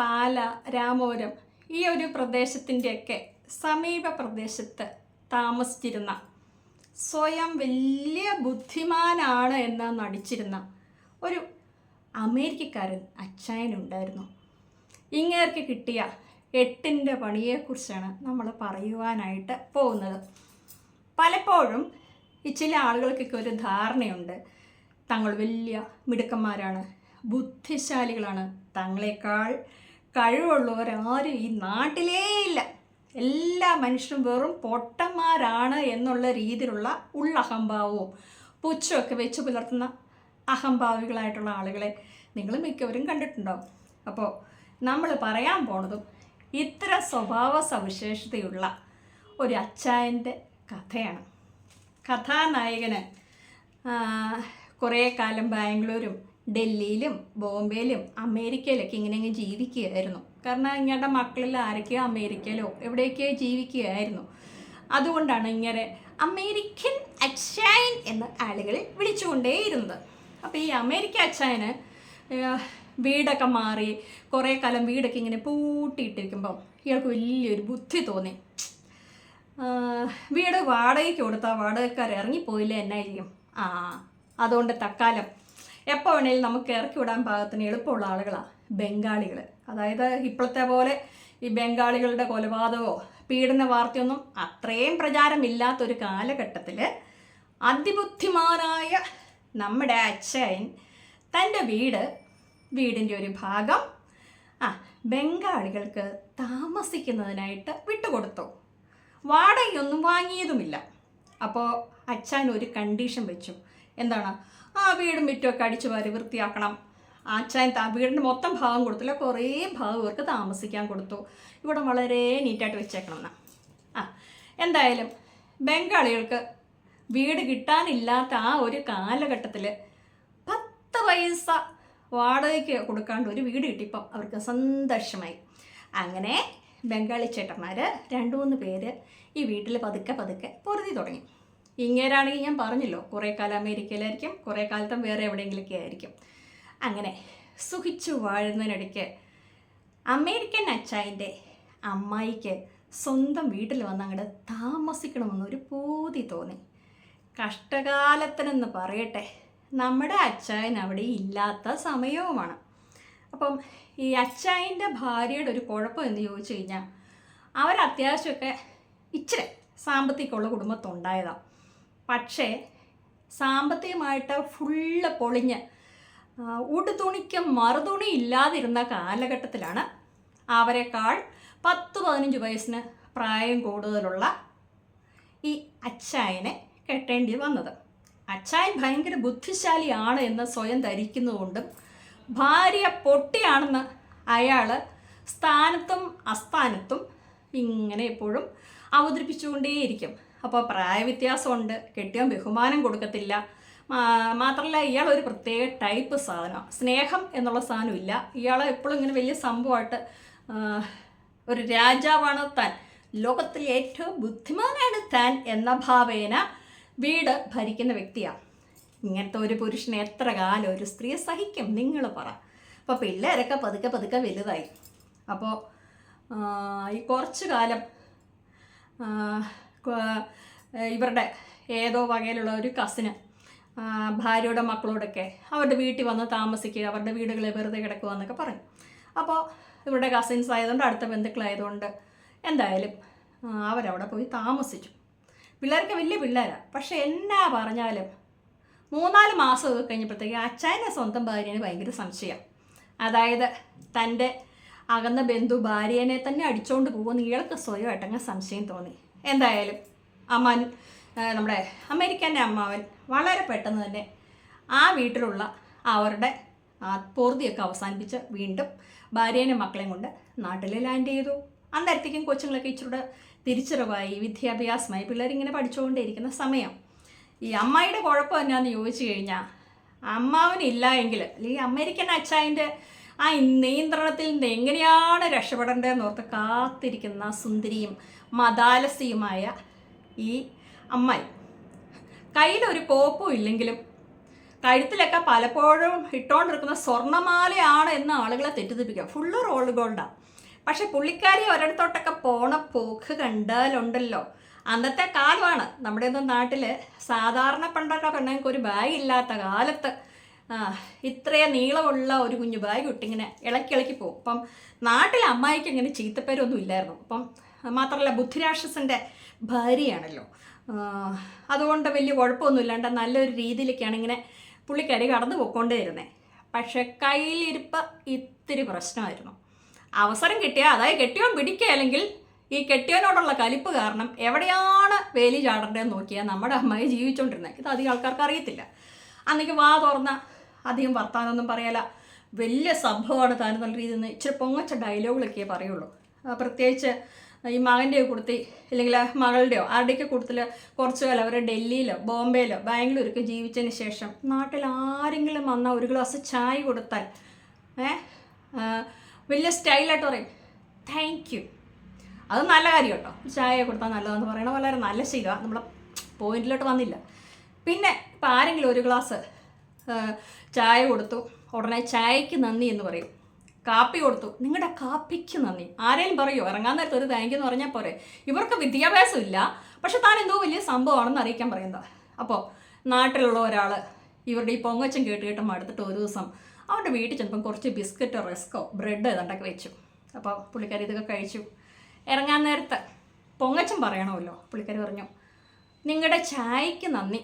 പാല രാമപുരം ഈ ഒരു പ്രദേശത്തിന്റെയൊക്കെ സമീപ പ്രദേശത്ത് താമസിച്ചിരുന്ന സ്വയം വലിയ ബുദ്ധിമാനാണ് എന്ന് നടിച്ചിരുന്ന ഒരു അമേരിക്കക്കാരൻ അച്ചായനുണ്ടായിരുന്നു. ഇങ്ങേർക്ക് കിട്ടിയ എട്ടിന്റെ പണിയെക്കുറിച്ചാണ് നമ്മൾ പറയുവാനായിട്ട് പോകുന്നത്. പലപ്പോഴും ചില ആളുകൾക്കൊക്കെ ഒരു ധാരണയുണ്ട്. തങ്ങൾ വലിയ മിടുക്കന്മാരാണ് ബുദ്ധിശാലികളാണ്. തങ്ങളെക്കാൾ കഴിവുള്ളവരാരും ഈ നാട്ടിലേ ഇല്ല. എല്ലാ മനുഷ്യരും വെറും പൊട്ടന്മാരാണ് എന്നുള്ള രീതിയിലുള്ള ഉള്ളഹംഭാവവും പുച്ഛമൊക്കെ വെച്ച് പുലർത്തുന്ന അഹംഭാവികളായിട്ടുള്ള ആളുകളെ നിങ്ങൾ മിക്കവരും കണ്ടിട്ടുണ്ടാവും. അപ്പോൾ നമ്മൾ പറയാൻ പോണതും ഇത്ര സ്വഭാവ സവിശേഷതയുള്ള ഒരു അച്ചായന്റെ കഥയാണ്. കഥാനായകന് കുറേ കാലം ബാംഗ്ലൂരും ഡൽഹിയിലും ബോംബെയിലും അമേരിക്കയിലൊക്കെ ഇങ്ങനെ ജീവിക്കുകയായിരുന്നു. കാരണം ഇങ്ങയുടെ മക്കളിൽ ആരൊക്കെയോ അമേരിക്കയിലോ എവിടെയൊക്കെയോ ജീവിക്കുകയായിരുന്നു. അതുകൊണ്ടാണ് ഇങ്ങനെ അമേരിക്കൻ അച്ചായൻ എന്ന ആളുകളെ വിളിച്ചുകൊണ്ടേയിരുന്നത്. അപ്പോൾ ഈ അമേരിക്ക അച്ചായന് വീടൊക്കെ മാറി കുറേ കാലം വീടൊക്കെ ഇങ്ങനെ പൂട്ടിയിട്ടിരിക്കുമ്പോൾ ഇയാൾക്ക് വലിയൊരു ബുദ്ധി തോന്നി. വീട് വാടകയ്ക്ക് കൊടുത്താൽ വാടകക്കാർ ഇറങ്ങിപ്പോയില്ലേ എന്നായിരിക്കും. ആ അതുകൊണ്ട് തക്കാലം എപ്പോൾ വേണേലും നമുക്ക് ഇറക്കി വിടാൻ പാകത്തിന് എളുപ്പമുള്ള ആളുകളാണ് ബംഗാളികൾ അതായത് ഇപ്പോഴത്തെ പോലെ ഈ ബംഗാളികളുടെ കൊലപാതകമോ പീഡന വാർത്തയൊന്നും അത്രയും പ്രചാരമില്ലാത്തൊരു കാലഘട്ടത്തിൽ അതിബുദ്ധിമാനായ നമ്മുടെ അച്ഛൻ തന്റെ വീട് വീടിന്റെ ഒരു ഭാഗം ആ ബംഗാളികൾക്ക് താമസിക്കുന്നതിനായിട്ട് വിട്ടുകൊടുത്തു. വാടകയൊന്നും വാങ്ങിയതുമില്ല. അപ്പോൾ അച്ഛൻ ഒരു കണ്ടീഷൻ വെച്ചു. എന്താണ്? ആ വീടും മുറ്റുമൊക്കെ അടിച്ചു വാരി വൃത്തിയാക്കണം. അച്ഛൻ വീടിന്റെ മൊത്തം ഭാഗം കൊടുത്തില്ല. കുറേ ഭാഗം ഇവർക്ക് താമസിക്കാൻ കൊടുത്തു. ഇവിടെ വളരെ നീറ്റായിട്ട് വെച്ചേക്കണം എന്നാ. ആ എന്തായാലും ബംഗാളികൾക്ക് വീട് കിട്ടാനില്ലാത്ത ആ ഒരു കാലഘട്ടത്തിൽ പത്ത് പൈസ വാടകയ്ക്ക് കൊടുക്കാണ്ട് ഒരു വീട് കിട്ടിയപ്പം അവർക്ക് സന്തോഷമായി. അങ്ങനെ ബംഗാളി ചേട്ടന്മാർ രണ്ട് മൂന്ന് പേര് ഈ വീട്ടിൽ പതുക്കെ പതുക്കെ പൊരുതി തുടങ്ങി. ഇങ്ങേരാണെങ്കിൽ ഞാൻ പറഞ്ഞല്ലോ കുറേ കാലം അമേരിക്കയിലായിരിക്കും കുറേ കാലത്തും വേറെ എവിടെയെങ്കിലുമൊക്കെ ആയിരിക്കും. അങ്ങനെ സുഖിച്ചു വാഴുന്നതിനിടയ്ക്ക് അമേരിക്കൻ അച്ചായന്റെ അമ്മായിക്ക് സ്വന്തം വീട്ടിൽ വന്ന് അങ്ങോട്ട് താമസിക്കണമെന്നൊരു പൂതി തോന്നി. കഷ്ടകാലത്തിനെന്ന് പറയട്ടെ നമ്മുടെ അച്ചായൻ അവിടെ ഇല്ലാത്ത സമയവുമാണ്. അപ്പം ഈ അച്ചായന്റെ ഭാര്യയുടെ ഒരു കുഴപ്പം എന്ന് ചോദിച്ചു കഴിഞ്ഞാൽ അവർ അത്യാവശ്യമൊക്കെ ഇച്ചിരി സാമ്പത്തികമുള്ള കുടുംബത്തുണ്ടായതാണ് പക്ഷേ സാമ്പത്തികമായിട്ട് ഫുള്ള് പൊളിഞ്ഞ് ഉടുതുണിക്ക് മറുതുണി ഇല്ലാതിരുന്ന കാലഘട്ടത്തിലാണ് അവരെക്കാൾ പത്ത് പതിനഞ്ച് വയസ്സിന് പ്രായം കൂടുതലുള്ള ഈ അച്ചായനെ കെട്ടേണ്ടി വന്നത്. അച്ചായൻ ഭയങ്കര ബുദ്ധിശാലിയാണ് എന്ന് സ്വയം ധരിക്കുന്നതുകൊണ്ടും ഭാര്യ പൊട്ടിയാണെന്ന് അയാൾ സ്ഥാനത്തും അസ്ഥാനത്തും ഇങ്ങനെ എപ്പോഴും അവതരിപ്പിച്ചുകൊണ്ടേയിരിക്കും. അപ്പോൾ പ്രായവ്യത്യാസമുണ്ട് കെട്ടിയവൻ ബഹുമാനം കൊടുക്കത്തില്ല. മാത്രമല്ല ഇയാൾ ഒരു പ്രത്യേക ടൈപ്പ് സാധനമാണ് സ്നേഹം എന്നുള്ള സാധനം ഇല്ല. ഇയാൾ എപ്പോഴും ഇങ്ങനെ വലിയ സംഭവമായിട്ട് ഒരു രാജാവാണ് താൻ. ലോകത്തിലെ ഏറ്റവും ബുദ്ധിമാനാണ് താൻ എന്ന ഭാവേന വീട് ഭരിക്കുന്ന വ്യക്തിയാണ് ഇങ്ങനത്തെ ഒരു പുരുഷനെ എത്ര കാലം ഒരു സ്ത്രീ സഹിക്കും? നിങ്ങൾ പറ. അപ്പോൾ പിള്ളേരൊക്കെ പതുക്കെ പതുക്കെ വലുതായി. അപ്പോൾ ഈ കുറച്ച് കാലം ഇവരുടെ ഏതോ വകയിലുള്ള ഒരു കസിന് ഭാര്യയുടെ മക്കളോടൊക്കെ അവരുടെ വീട്ടിൽ വന്ന് താമസിക്കുക അവരുടെ വീടുകളെ വെറുതെ കിടക്കുക എന്നൊക്കെ പറഞ്ഞു അപ്പോൾ ഇവരുടെ കസിൻസ് ആയതുകൊണ്ട് അടുത്ത ബന്ധുക്കളായതുകൊണ്ട് എന്തായാലും അവരവിടെ പോയി താമസിച്ചു. പിള്ളേർക്ക് വലിയ പിള്ളേരാണ് പക്ഷെ എന്നാ പറഞ്ഞാലും മൂന്നാൽ മാസമൊക്കെ കഴിഞ്ഞപ്പോഴത്തേക്ക് അച്ഛനെ സ്വന്തം ഭാര്യേന് ഭയങ്കര സംശയം. അതായത് തന്റെ അകന്ന ബന്ധു ഭാര്യേനെ തന്നെ അടിച്ചുകൊണ്ട് പോകുന്ന ഇയാൾക്ക് സ്വയമായിട്ടങ്ങ് സംശയം തോന്നി. എന്തായാലും അമ്മാൻ നമ്മുടെ അമേരിക്കന്റെ അമ്മാവൻ വളരെ പെട്ടെന്ന് തന്നെ ആ വീട്ടിലുള്ള അവരുടെ ആ അവസാനിപ്പിച്ച് വീണ്ടും ഭാര്യേനെ മക്കളെയും കൊണ്ട് നാട്ടിൽ ലാൻഡ് ചെയ്തു. അന്നേരത്തേക്കും കൊച്ചുങ്ങളൊക്കെ ഇച്ചിരൂടെ തിരിച്ചറിവായി. വിദ്യാഭ്യാസമായി പിള്ളേരിങ്ങനെ പഠിച്ചുകൊണ്ടേയിരിക്കുന്ന സമയം. ഈ അമ്മായിയുടെ കുഴപ്പം എന്നാന്ന് ചോദിച്ചു കഴിഞ്ഞാൽ അമ്മാവനില്ല എങ്കിൽ അല്ലെങ്കിൽ അമേരിക്കൻ അച്ചായന്റെ ആ നിയന്ത്രണത്തിൽ നിന്ന് എങ്ങനെയാണ് രക്ഷപ്പെടേണ്ടതെന്ന് ഓർത്ത് കാത്തിരിക്കുന്ന സുന്ദരിയും മതാലസിയുമായ ഈ അമ്മായി. കയ്യിലൊരു കോപ്പും ഇല്ലെങ്കിലും കഴുത്തിലൊക്കെ പലപ്പോഴും ഇട്ടുകൊണ്ടിരിക്കുന്ന സ്വർണമാലയാണ് എന്ന് ആളുകളെ തെറ്റിദ്ധരിപ്പിക്കുക. ഫുള്ള് റോൾഡ് ഗോൾഡാണ് പക്ഷെ പുള്ളിക്കാരി ഒരിടത്തോട്ടൊക്കെ പോണ പോക്ക് കണ്ടാലുണ്ടല്ലോ. അന്നത്തെ കാലമാണ്. നമ്മുടെ ഒന്നും നാട്ടിൽ സാധാരണ പണ്ടൊക്കെ പെണ്ണുങ്ങൾക്ക് ഒരു ബാഗ് ഇല്ലാത്ത കാലത്ത് ഇത്രയും നീളമുള്ള ഒരു കുഞ്ഞു ബാഗ് ഇട്ടിങ്ങനെ ഇളക്കി ഇളക്കി പോകും. അപ്പം നാട്ടിലെ അമ്മായിക്ക് ഇങ്ങനെ ചീത്തപ്പേരൊന്നും ഇല്ലായിരുന്നു. അപ്പം മാത്രമല്ല ബുദ്ധിരാക്ഷസന്റെ ഭാര്യയാണല്ലോ. അതുകൊണ്ട് വലിയ കുഴപ്പമൊന്നുമില്ലാണ്ട് നല്ലൊരു രീതിയിലേക്കാണ് ഇങ്ങനെ പുള്ളിക്കാരി കടന്നു പോയിക്കൊണ്ടേയിരുന്നത് പക്ഷെ കയ്യിലിരിപ്പ് ഇത്തിരി പ്രശ്നമായിരുന്നു. അവസരം കിട്ടിയാൽ അതായത് കെട്ടിയോൻ പിടിക്കുക അല്ലെങ്കിൽ ഈ കെട്ടിയോനോടുള്ള കലിപ്പ് കാരണം എവിടെയാണ് വേലി ചാടേണ്ടതെന്ന് നോക്കിയാൽ നമ്മുടെ അമ്മയെ ജീവിച്ചുകൊണ്ടിരുന്നത് ഇത് അധികം ആൾക്കാർക്ക് അറിയത്തില്ല. അന്നേക്ക് വാ തുറന്ന അധികം വർത്താനൊന്നും പറയല. വലിയ സംഭവമാണ് താൻ നല്ല രീതിയിൽ നിന്ന് ഇച്ചിരി പൊങ്ങച്ച ഡയലോഗുകളൊക്കെ പറയുള്ളൂ. പ്രത്യേകിച്ച് ഈ മകന്റെയോ കുടുത്തി അല്ലെങ്കിൽ മകളുടെയോ ആരുടെയൊക്കെ കുടുത്തിൽ കുറച്ചു കാലം അവർ ഡൽഹിയിലോ ബോംബെയിലോ ബാംഗ്ലൂരൊക്കെ ജീവിച്ചതിന് ശേഷം നാട്ടിൽ ആരെങ്കിലും വന്നാൽ ഒരു ഗ്ലാസ് ചായ കൊടുത്താൽ ഏ? വലിയ സ്റ്റൈലായിട്ട് പറയും താങ്ക് യു അത് നല്ല കാര്യം കേട്ടോ. ചായ കൊടുത്താൽ നല്ലതെന്ന് പറയണ വളരെ നല്ല ശീലമാണ് നമ്മൾ പോയിന്റിലോട്ട് വന്നില്ല. പിന്നെ ഇപ്പം ആരെങ്കിലും ഒരു ഗ്ലാസ് ചായ കൊടുത്തു ഉടനെ ചായക്ക് നന്ദി എന്ന് പറയും. കാപ്പി കൊടുത്തു. നിങ്ങളുടെ കാപ്പിക്ക് നന്ദി. ആരെങ്കിലും പറയോ? ഇറങ്ങാൻ നേരത്തെ ഒരു താങ്ക് എന്ന് പറഞ്ഞാൽ പോരെ. ഇവർക്ക് വിദ്യാഭ്യാസം ഇല്ല. പക്ഷെ താൻ എന്തോ വലിയ സംഭവമാണെന്ന് അറിയിക്കാൻ പറയുന്നത് അപ്പോൾ നാട്ടിലുള്ള ഒരാൾ ഇവരുടെ ഈ പൊങ്ങച്ചം കേട്ട് കേട്ട് മടുത്തിട്ട് ഒരു ദിവസം അവരുടെ വീട്ടിൽ ചെന്നപ്പം കുറച്ച് ബിസ്ക്കറ്റോ റസ്കോ ബ്രെഡ് ഏതാണ്ടൊക്കെ വെച്ചു. അപ്പോൾ പുള്ളിക്കാരി ഇതൊക്കെ കഴിച്ചു. ഇറങ്ങാൻ നേരത്തെ പൊങ്ങച്ചം പറയണമല്ലോ. പുള്ളിക്കാരി പറഞ്ഞു നിങ്ങളുടെ ചായക്ക് നന്ദി.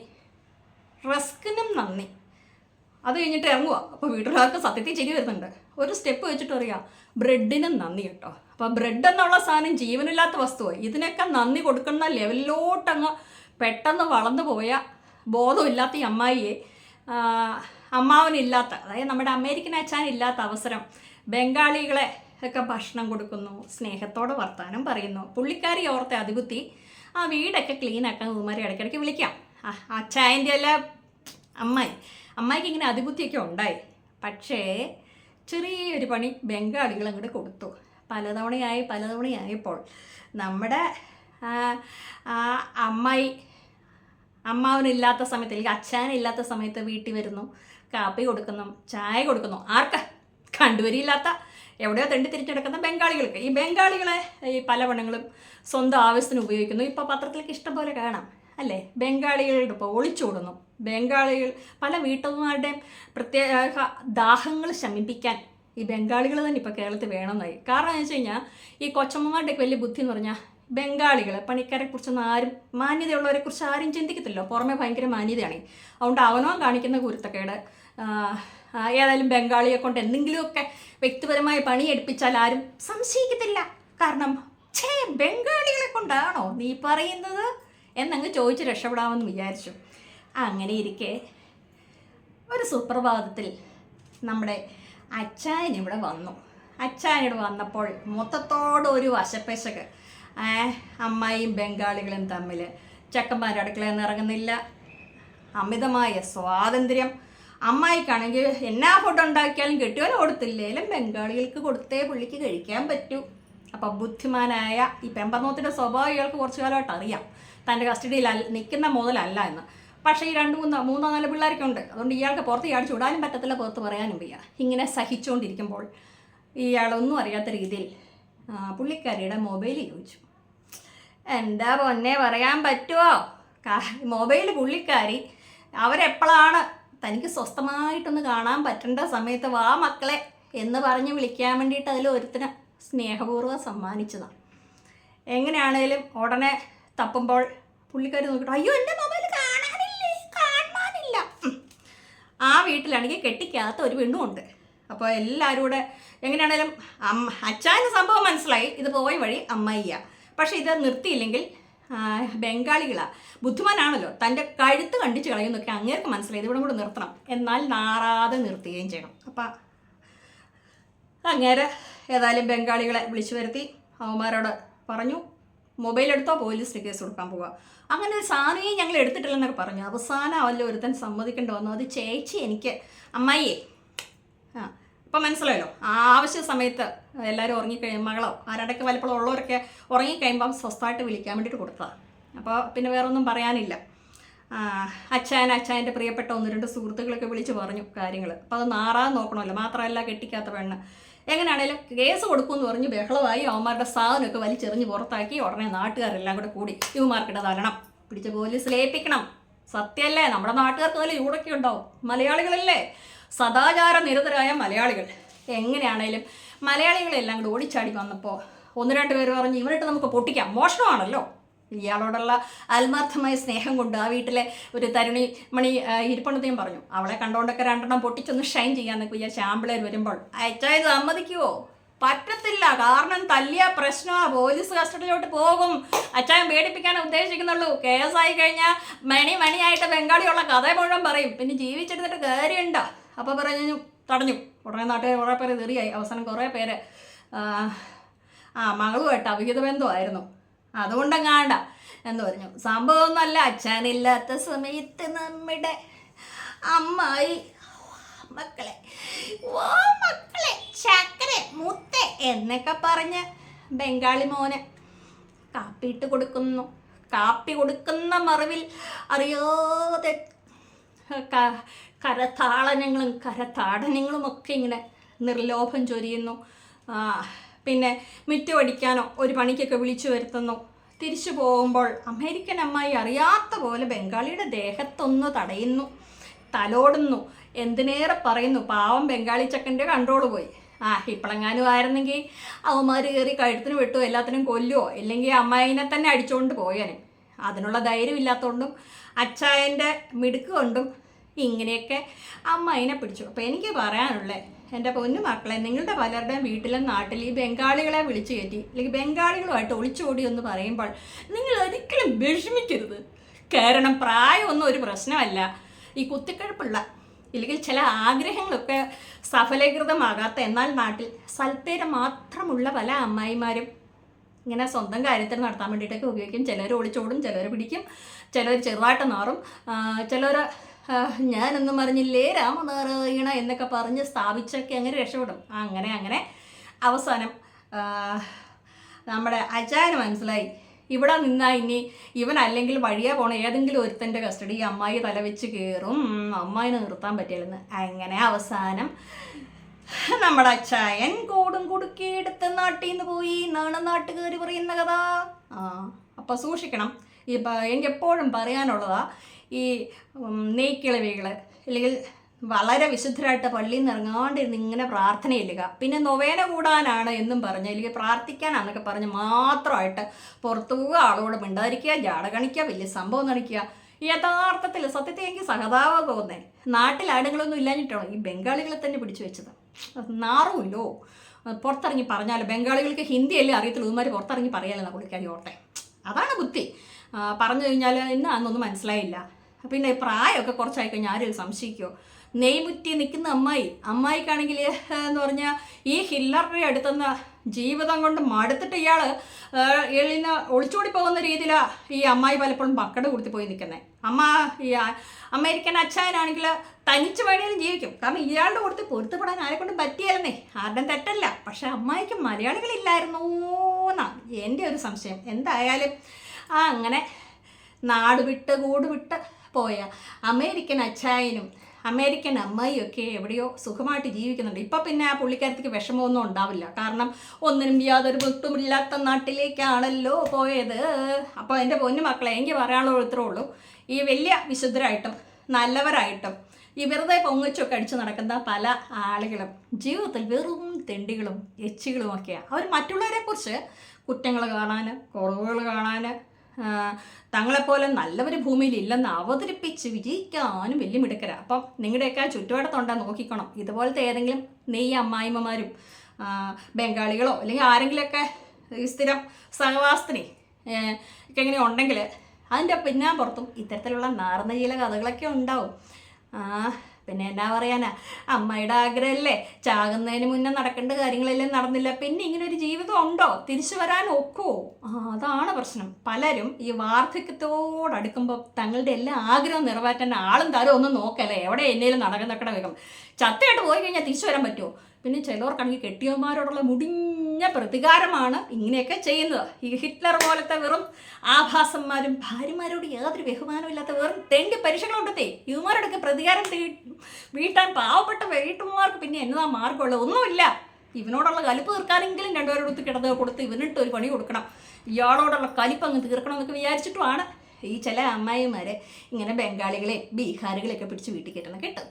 റസ്കിനും നന്ദി. അത് കഴിഞ്ഞിട്ട് ഇറങ്ങുക അപ്പോൾ വീട്ടിലുള്ളവർക്ക് സത്യത്തിൽ ചെയ്തു വരുന്നുണ്ട്. ഒരു സ്റ്റെപ്പ് വെച്ചിട്ട് അറിയാം ബ്രെഡിനും നന്ദി കേട്ടോ. അപ്പോൾ ബ്രെഡ് എന്നുള്ള സാധനം ജീവനില്ലാത്ത വസ്തുവായി ഇതിനൊക്കെ നന്ദി കൊടുക്കുന്ന ലെവലിലോട്ടങ്ങ് പെട്ടെന്ന് വളർന്നു പോയ ബോധമില്ലാത്ത ഈ അമ്മായിയെ അമ്മാവനില്ലാത്ത അതായത് നമ്മുടെ അമേരിക്കൻ അച്ഛൻ ഇല്ലാത്ത അവസരം ബംഗാളികളെ ഒക്കെ ഭക്ഷണം കൊടുക്കുന്നു സ്നേഹത്തോടെ വർത്താനം പറയുന്നു പുള്ളിക്കാരി ഓർത്ത അതിബുദ്ധി ആ വീടൊക്കെ ക്ലീൻ ആക്കാൻ ഉമാരി ഇടയ്ക്കിടയ്ക്ക് വിളിക്കാം. അച്ചായന്റെ അല്ല അമ്മായി. അമ്മായിക്ക് ഇങ്ങനെ അതിബുദ്ധിയൊക്കെ ഉണ്ടായി. പക്ഷേ ചെറിയൊരു പണി ബംഗാളികൾ അങ്ങോട്ട് കൊടുത്തു. പലതവണയായി പലതവണയായപ്പോൾ നമ്മുടെ അമ്മായി അമ്മാവനില്ലാത്ത സമയത്ത് അല്ലെങ്കിൽ അച്ഛനില്ലാത്ത സമയത്ത് വീട്ടിൽ വരുന്നു കാപ്പി കൊടുക്കുന്നു ചായ കൊടുക്കുന്നു. ആർക്ക? കണ്ടുവരിയില്ലാത്ത എവിടെയോ തെണ്ടി തിരിച്ചെടുക്കുന്ന ബംഗാളികൾക്ക്. ഈ ബംഗാളികളെ ഈ പല പണങ്ങളും സ്വന്തം ആവശ്യത്തിന് ഉപയോഗിക്കുന്നു. ഇപ്പോൾ പത്രത്തിലേക്ക് ഇഷ്ടം പോലെ കാണാം. അല്ലേ? ബംഗാളികളുടെ ഇപ്പോൾ ഒളിച്ചോടുന്നു ബംഗാളികൾ പല വീട്ടമ്മമാരുടെയും പ്രത്യേക ദാഹങ്ങൾ ശമിപ്പിക്കാൻ ഈ ബംഗാളികൾ തന്നെ ഇപ്പോൾ കേരളത്തിൽ വേണമെന്നായി. കാരണം എന്ന് വെച്ച് കഴിഞ്ഞാൽ ഈ കൊച്ചമ്മമാരുടെയൊക്കെ വലിയ ബുദ്ധി എന്ന് പറഞ്ഞാൽ ബംഗാളികൾ പണിക്കാരെ കുറിച്ചൊന്നും ആരും മാന്യതയുള്ളവരെ കുറിച്ച് ആരും ചിന്തിക്കത്തില്ലോ പുറമെ ഭയങ്കര മാന്യതയാണ്. അതുകൊണ്ട് അവനവൻ കാണിക്കുന്ന കുരുത്തക്കേട് ഏതായാലും ബംഗാളിയെ കൊണ്ട് എന്തെങ്കിലുമൊക്കെ വ്യക്തിപരമായ പണി എടുപ്പിച്ചാൽ ആരും സംശയിക്കത്തില്ല. കാരണം ഛേ ബംഗാളികളെ കൊണ്ടാണോ നീ പറയുന്നത്? എന്നങ്ങ് ചോദിച്ച് രക്ഷപ്പെടാമെന്ന് വിചാരിച്ചു. അങ്ങനെ ഇരിക്കെ ഒരു സുപ്രഭാതത്തിൽ നമ്മുടെ അച്ചായൻ ഇവിടെ വന്നു. അച്ചായൻ ഇവിടെ വന്നപ്പോൾ മൊത്തത്തോടെ ഒരു വശപ്പശക്ക് അമ്മായിയും ബംഗാളികളും തമ്മിൽ ചെക്കന്മാർ അടുക്കളയിൽ നിന്ന് ഇറങ്ങുന്നില്ല. അമിതമായ സ്വാതന്ത്ര്യം. അമ്മായിക്കാണെങ്കിൽ എന്നാ ഫുഡ് ഉണ്ടാക്കിയാലും കിട്ടിയാലും കൊടുത്തില്ലേലും ബംഗാളികൾക്ക് കൊടുത്തേ പുള്ളിക്ക് കഴിക്കാൻ പറ്റൂ. അപ്പം ബുദ്ധിമാനായ ഈ പെമ്പർനോത്തിന്റെ സ്വഭാവം ഇയാൾക്ക് കുറച്ചു കാലമായിട്ട് അറിയാം. തന്റെ കസ്റ്റഡിയിൽ നിൽക്കുന്ന മുതലല്ല എന്ന്. പക്ഷേ ഈ രണ്ട് മൂന്ന് മൂന്നോ നാല് പിള്ളേരൊക്കെ ഉണ്ട് അതുകൊണ്ട് ഇയാൾക്ക് പുറത്ത് ഇയാൾ ചൂടാനും പറ്റത്തില്ല പുറത്ത് പറയാനും വയ്യ. ഇങ്ങനെ സഹിച്ചുകൊണ്ടിരിക്കുമ്പോൾ ഇയാളൊന്നും അറിയാത്ത രീതിയിൽ പുള്ളിക്കാരിയുടെ മൊബൈൽ ചോദിച്ചു. എന്താ പൊന്നെ പറയാൻ പറ്റുമോ മൊബൈൽ പുള്ളിക്കാരി അവരെപ്പോഴാണ് തനിക്ക് സ്വസ്ഥമായിട്ടൊന്ന് കാണാൻ പറ്റേണ്ട സമയത്ത് വാ മക്കളെ എന്ന് പറഞ്ഞ് വിളിക്കാൻ വേണ്ടിയിട്ട് അതിൽ ഒരുത്തിന് സ്നേഹപൂർവം സമ്മാനിച്ചതാണ് എങ്ങനെയാണേലും ഉടനെ തപ്പുമ്പോൾ പുള്ളിക്കാരി നോക്കിയിട്ട് അയ്യോ എന്റെ മൊബൈൽ കാണാനില്ലേ? കാണാനില്ല. ആ വീട്ടിലാണെങ്കിൽ കെട്ടിക്കാത്ത ഒരു പെണ്ണുമുണ്ട് അപ്പോൾ എല്ലാവരും കൂടെ എങ്ങനെയാണേലും അമ്മ അച്ചായന് സംഭവം മനസ്സിലായി. ഇത് പോയ വഴി അമ്മയ്യ. പക്ഷേ ഇത് നിർത്തിയില്ലെങ്കിൽ ബംഗാളികളാണ് ബംഗാളികളാ. ബുദ്ധിമാനാണല്ലോ. തന്റെ കഴുത്ത് കണ്ടിച്ച് കളയുന്നൊക്കെ അങ്ങേർക്ക് മനസ്സിലായി. ഇതിവിടെ കൂടെ നിർത്തണം. എന്നാൽ നാറാതെ നിർത്തുകയും ചെയ്യണം. അപ്പം അങ്ങേരെ ഏതായാലും ബംഗാളികളെ വിളിച്ചു വരുത്തി അവന്മാരോട് പറഞ്ഞു മൊബൈൽ എടുത്തോ പോലീസിന് കേസ് കൊടുക്കാൻ പോവുക അങ്ങനെ ഒരു സാധനമേ ഞങ്ങൾ എടുത്തിട്ടില്ലെന്നൊക്കെ പറഞ്ഞു. അവസാനം അവല്ല ഒരുത്തൻ സമ്മതിക്കേണ്ടി വന്നു. അത് ചേച്ചി എനിക്ക് അമ്മായിയെ. ആ ഇപ്പം മനസ്സിലായല്ലോ ആവശ്യ സമയത്ത് എല്ലാവരും ഉറങ്ങിക്കഴിയും മകളോ ആരടയ്ക്ക് വലപ്പോഴും ഉള്ളവരൊക്കെ ഉറങ്ങിക്കഴിയുമ്പം സ്വസ്ഥമായിട്ട് വിളിക്കാൻ വേണ്ടിയിട്ട് കൊടുത്തതാണ് അപ്പോൾ പിന്നെ വേറൊന്നും പറയാനില്ല. ആ, അച്ഛന്റെ പ്രിയപ്പെട്ട ഒന്ന് രണ്ട് സുഹൃത്തുക്കളൊക്കെ വിളിച്ച് പറഞ്ഞു കാര്യങ്ങൾ അപ്പോൾ അത് നാറാൻ നോക്കണമല്ലോ. മാത്രമല്ല കെട്ടിക്കാത്ത പെണ്ണ്. എങ്ങനെയാണേലും കേസ് കൊടുക്കുമെന്ന് പറഞ്ഞ് ബഹളമായി അവന്മാരുടെ സാധനമൊക്കെ വലിച്ചെറിഞ്ഞ് പുറത്താക്കി ഉടനെ നാട്ടുകാരെല്ലാം കൂടെ കൂടി ഇവന്മാർക്കിടെ തരണം. പിടിച്ച് പോലീസ് ഏൽപ്പിക്കണം. സത്യമല്ലേ? നമ്മുടെ നാട്ടുകാർക്ക് നല്ല ചൂടൊക്കെ ഉണ്ടാവും. മലയാളികളല്ലേ? സദാചാര നിരതരായ മലയാളികൾ. എങ്ങനെയാണേലും മലയാളികളെല്ലാം കൂടെ ഓടിച്ചാടി വന്നപ്പോൾ ഒന്ന് രണ്ട് പേര് പറഞ്ഞ് ഇവരിട്ട് നമുക്ക് പൊട്ടിക്കാം. മോഷണമാണല്ലോ. ഇയാളോടുള്ള ആത്മാർത്ഥമായ സ്നേഹം കൊണ്ട് ആ വീട്ടിലെ ഒരു തരുണി മണി ഇരിപ്പണത്തെയും പറഞ്ഞു. അവളെ കണ്ടോണ്ടൊക്കെ രണ്ടെണ്ണം പൊട്ടിച്ചൊന്ന് ഷൈൻ ചെയ്യാൻ നിൽക്കും ഈ ചാമ്പിളേർ വരുമ്പോൾ അയച്ചായത് സമ്മതിക്കുവോ? പറ്റത്തില്ല. കാരണം തല്ലിയ പ്രശ്നമാ. പോലീസ് കസ്റ്റഡിയിലോട്ട് പോകും. അച്ചായൻ പേടിപ്പിക്കാൻ ഉദ്ദേശിക്കുന്നുള്ളൂ. ആയി കഴിഞ്ഞാൽ മണി മണിയായിട്ട് ബംഗാളിയുള്ള കഥ മുഴുവൻ പറയും. പിന്നെ ജീവിച്ചിരുന്നിട്ട് കാര്യമുണ്ടോ? അപ്പോൾ പറഞ്ഞു തടഞ്ഞു. ഉടനെ നാട്ടുകാർ കുറേ പേര് തെറിയായി. അവസാനം കുറേ പേര് ആ മകളുമായിട്ട് അവിഹിത ബന്ധമായിരുന്നു അതുകൊണ്ടങ്ങാണ്ട. എന്ന് പറഞ്ഞു സംഭവമൊന്നുമല്ല അച്ഛനില്ലാത്ത സമയത്ത് നമ്മുടെ അമ്മായി മക്കളെ ഓ മക്കളെ ചക്കര മുത്തെ എന്നൊക്കെ പറഞ്ഞ് ബംഗാളി മോനെ കാപ്പിയിട്ട് കൊടുക്കുന്നു. കാപ്പി കൊടുക്കുന്ന മറിവിൽ അറിയാതെ കരതാളനങ്ങളും കരതാടനങ്ങളും ഒക്കെ ഇങ്ങനെ നിർലോഭം ചൊരിയുന്നു. പിന്നെ മിറ്റുപടിക്കാനോ ഒരു പണിക്കൊക്കെ വിളിച്ചു വരുത്തുന്നു. തിരിച്ചു പോകുമ്പോൾ അമേരിക്കൻ അമ്മായി അറിയാത്ത പോലെ ബംഗാളിയുടെ ദേഹത്തൊന്ന് തടയുന്നു. തലോടുന്നു. എന്തിനേറെ പറയുന്നു? പാവം ബംഗാളി ചക്കന്റെ കൺട്രോൾ പോയി. ആ ഇപ്പളങ്ങാനും ആയിരുന്നെങ്കിൽ അവന്മാർ കയറി കഴുത്തിന് വിട്ടു എല്ലാത്തിനും കൊല്ലുവോ ഇല്ലെങ്കിൽ അമ്മായിനെ തന്നെ അടിച്ചുകൊണ്ട് പോയനെ അതിനുള്ള ധൈര്യം ഇല്ലാത്തതുകൊണ്ടും അച്ചായന്റെ മിടുക്ക് കൊണ്ടും ഇങ്ങനെയൊക്കെ അമ്മായിനെ പിടിച്ചു. അപ്പോൾ എനിക്ക് പറയാനുള്ളത് എന്റെ പൊന്നു മക്കളെ നിങ്ങളുടെ പലരുടെയും വീട്ടിലും നാട്ടിൽ ഈ ബംഗാളികളെ വിളിച്ചു കയറ്റി അല്ലെങ്കിൽ ബംഗാളികളുമായിട്ട് ഒളിച്ചോടി എന്ന് പറയുമ്പോൾ നിങ്ങൾ ഒരിക്കലും വിഷമിക്കരുത്. കാരണം പ്രായമൊന്നും ഒരു പ്രശ്നമല്ല. ഈ കുത്തിക്കഴുപ്പുള്ള ഇല്ലെങ്കിൽ ചില ആഗ്രഹങ്ങളൊക്കെ സഫലീകൃതമാകാത്ത എന്നാൽ നാട്ടിൽ സൽപ്പേര് മാത്രമുള്ള പല അമ്മായിമാരും ഇങ്ങനെ സ്വന്തം കാര്യത്തിൽ നടത്താൻ വേണ്ടിയിട്ടൊക്കെ ഉപയോഗിക്കും. ചിലർ ഒളിച്ചോടും ചിലർ പിടിക്കും ചിലർ ചെറുതായിട്ട് നാറും ചിലർ ഞാനൊന്നും പറഞ്ഞില്ലേ രാമനാരായണ എന്നൊക്കെ പറഞ്ഞ് സ്ഥാപിച്ചൊക്കെ അങ്ങനെ രക്ഷപ്പെടും. അങ്ങനെ അങ്ങനെ. അവസാനം നമ്മുടെ അച്ചായന് മനസ്സിലായി. ഇവിടെ നിന്നാ ഇനി ഇവൻ അല്ലെങ്കിൽ വഴിയെ പോണ ഏതെങ്കിലും ഒരുത്തന്റെ കസ്റ്റഡി അമ്മായി തല വെച്ച് കയറും അമ്മായിനെ നിർത്താൻ പറ്റില്ലെന്ന്. അങ്ങനെ അവസാനം നമ്മുടെ അച്ചായൻ കൂടും കുടുക്കിയെടുത്ത് നാട്ടിൽ നിന്ന് പോയി. നാണ് നാട്ടുകാർ പറയുന്ന കഥ. ആ അപ്പം സൂക്ഷിക്കണം. ഇപ്പം എനിക്ക് എപ്പോഴും പറയാനുള്ളതാ ഈ നെയ്ക്കിളവികൾ അല്ലെങ്കിൽ വളരെ വിശുദ്ധരായിട്ട് പള്ളിയിൽ നിന്ന് ഇറങ്ങാണ്ടിരുന്ന് ഇങ്ങനെ പ്രാർത്ഥന ഇല്ലുക പിന്നെ നൊവേന കൂടാനാണ് എന്നും പറഞ്ഞ് അല്ലെങ്കിൽ പ്രാർത്ഥിക്കാനാണെന്നൊക്കെ പറഞ്ഞ് മാത്രമായിട്ട് പുറത്തു പോവുക ആളോട് മിണ്ടാതിരിക്കുക ജാട കാണിക്കുക വലിയ സംഭവം നടിക്കുക യഥാർത്ഥത്തിൽ സത്യത്തെ എനിക്ക് സഹതാപ തോന്നേ. നാട്ടിൽ ആടുകളൊന്നും ഇല്ലാഞ്ഞിട്ടാണ് ഈ ബംഗാളികളെ തന്നെ പിടിച്ചു വെച്ചത്? നാറുമില്ലോ. പുറത്തിറങ്ങി പറഞ്ഞാൽ ബംഗാളികൾക്ക് ഹിന്ദിയല്ലേ അറിയത്തുള്ളൂ. ഇവന്മാർ പുറത്തിറങ്ങി പറയാലെന്നാ പുള്ളിക്കാരി ഓർത്തെ. അതാണ് ബുദ്ധി. പറഞ്ഞു കഴിഞ്ഞാൽ ഇന്ന് അന്നൊന്നും മനസ്സിലായില്ല. പിന്നെ പ്രായമൊക്കെ കുറച്ചായി കഴിഞ്ഞാൽ ആരും സംശയിക്കുമോ നെയ്മുറ്റി നിൽക്കുന്ന അമ്മായി. അമ്മായിക്കാണെങ്കിൽ എന്ന് പറഞ്ഞാൽ ഈ ഹില്ലറുടെ അടുത്തുനിന്ന് ജീവിതം കൊണ്ട് മടുത്തിട്ട് ഇയാൾ എളിന്ന് ഒളിച്ചോടി പോകുന്ന രീതിയിലാണ് ഈ അമ്മായി പലപ്പോഴും മക്കളുടെ കൊടുത്തി പോയി നിൽക്കുന്നത് അമ്മ ഈ അമേരിക്കൻ അച്ഛനാണെങ്കിൽ തനിച്ച് വേണേലും ജീവിക്കും. കാരണം ഇയാളുടെ കൊടുത്ത് പൊരുത്തപ്പെടാൻ ആരെ കൊണ്ടും പറ്റിയായിരുന്നേ ആരുടെയും തെറ്റല്ല. പക്ഷെ അമ്മായിക്ക് മലയാളികളില്ലായിരുന്നു എന്നാണ് എന്റെ ഒരു സംശയം. എന്തായാലും ആ അങ്ങനെ നാട് വിട്ട് കൂട് വിട്ട് പോയ അമേരിക്കൻ അച്ചായനും അമേരിക്കൻ അമ്മായിയും ഒക്കെ എവിടെയോ സുഖമായിട്ട് ജീവിക്കുന്നുണ്ട്. ഇപ്പം പിന്നെ ആ പുള്ളിക്കാരത്തിക്ക് വിഷമമൊന്നും ഉണ്ടാവില്ല. കാരണം ഒന്നിനും യാതൊരു ബുദ്ധിമില്ലാത്ത നാട്ടിലേക്കാണല്ലോ പോയത്. അപ്പോൾ എന്റെ പൊന്നു മക്കളെ എനിക്ക് പറയാനുള്ള ഇത്രേ ഉള്ളൂ. ഈ വലിയ വിശുദ്ധരായിട്ടും നല്ലവരായിട്ടും ഈ വെറുതെ പൊങ്ങച്ചൊക്കെ അടിച്ച് നടക്കുന്ന പല ആളുകളും ജീവിതത്തിൽ വെറും തെണ്ടികളും എച്ചികളും ഒക്കെയാണ് അവർ മറ്റുള്ളവരെക്കുറിച്ച് കുറ്റങ്ങൾ കാണാൻ കുറവുകൾ കാണാൻ തങ്ങളെപ്പോലെ നല്ലവർ ഭൂമിയിൽ ഇല്ലെന്ന് അവതരിപ്പിച്ച് വിജയിക്കാനും വലിയ മിടുക്കര. അപ്പം നിങ്ങളുടെയൊക്കെ ചുറ്റുപാടത്തുണ്ടാ നോക്കിക്കണം. ഇതുപോലത്തെ ഏതെങ്കിലും നെയ്യ് അമ്മായിമ്മമാരും ബംഗാളികളോ അല്ലെങ്കിൽ ആരെങ്കിലുമൊക്കെ ഈ സ്ഥിരം സഹവാസത്തിന് ഒക്കെ ഇങ്ങനെ ഉണ്ടെങ്കിൽ അതിന്റെ പിന്നാമ്പുറത്തും ഇത്തരത്തിലുള്ള നാർന്ന ചില കഥകളൊക്കെ ഉണ്ടാവും. പിന്നെ എന്നാ പറയാനാ? അമ്മയുടെ ആഗ്രഹമല്ലേ ചാകുന്നതിന് മുന്നേ നടക്കേണ്ട കാര്യങ്ങളെല്ലാം നടന്നില്ല. പിന്നെ ഇങ്ങനെ ഒരു ജീവിതം ഉണ്ടോ? തിരിച്ചു വരാൻ ഒക്കുമോ അതാണ് പ്രശ്നം. പലരും ഈ വാർദ്ധക്യത്തോടടുക്കുമ്പോൾ തങ്ങളുടെ എല്ലാ ആഗ്രഹം നിറവേറ്റാൻ ആളും തരും ഒന്നും നോക്കല്ലേ? എവിടെ എന്നേലും നടക്കുന്നക്കട വേഗം ചത്തയായിട്ട് പോയി കഴിഞ്ഞാൽ തിരിച്ചു വരാൻ പറ്റുമോ പിന്നെ ചിലവർക്കാണെങ്കിൽ കെട്ടിയവന്മാരോടുള്ള മുടിഞ്ഞ പ്രതികാരമാണ് ഇങ്ങനെയൊക്കെ ചെയ്യുന്നത്. ഈ ഹിറ്റ്ലർ പോലത്തെ വെറും ആഭാസന്മാരും ഭാര്യമാരോട് യാതൊരു ബഹുമാനവും ഇല്ലാത്ത വെറും തെണ്ടി പരീക്ഷകളുണ്ടത്തേ. ഇവന്മാരോടൊക്കെ പ്രതികാരം വീട്ടാൻ പാവപ്പെട്ട വീട്ടുമാർക്ക് പിന്നെ എന്നതാ മാർഗമുള്ളത് ഒന്നുമില്ല. ഇവനോടുള്ള കലിപ്പ് തീർക്കാനെങ്കിലും രണ്ടുപേരോടൊത്ത് കിടന്ന് കൊടുത്ത് ഇവനിട്ട് ഒരു പണി കൊടുക്കണം. ഇയാളോടുള്ള കലിപ്പ് അങ്ങ് തീർക്കണം എന്നൊക്കെ വിചാരിച്ചിട്ടുമാണ് ഈ ചില അമ്മായിമാരെ ഇങ്ങനെ ബംഗാളികളെ ബീഹാറികളെയൊക്കെ പിടിച്ച് വീട്ടിൽ കയറ്റണം കേട്ടോ.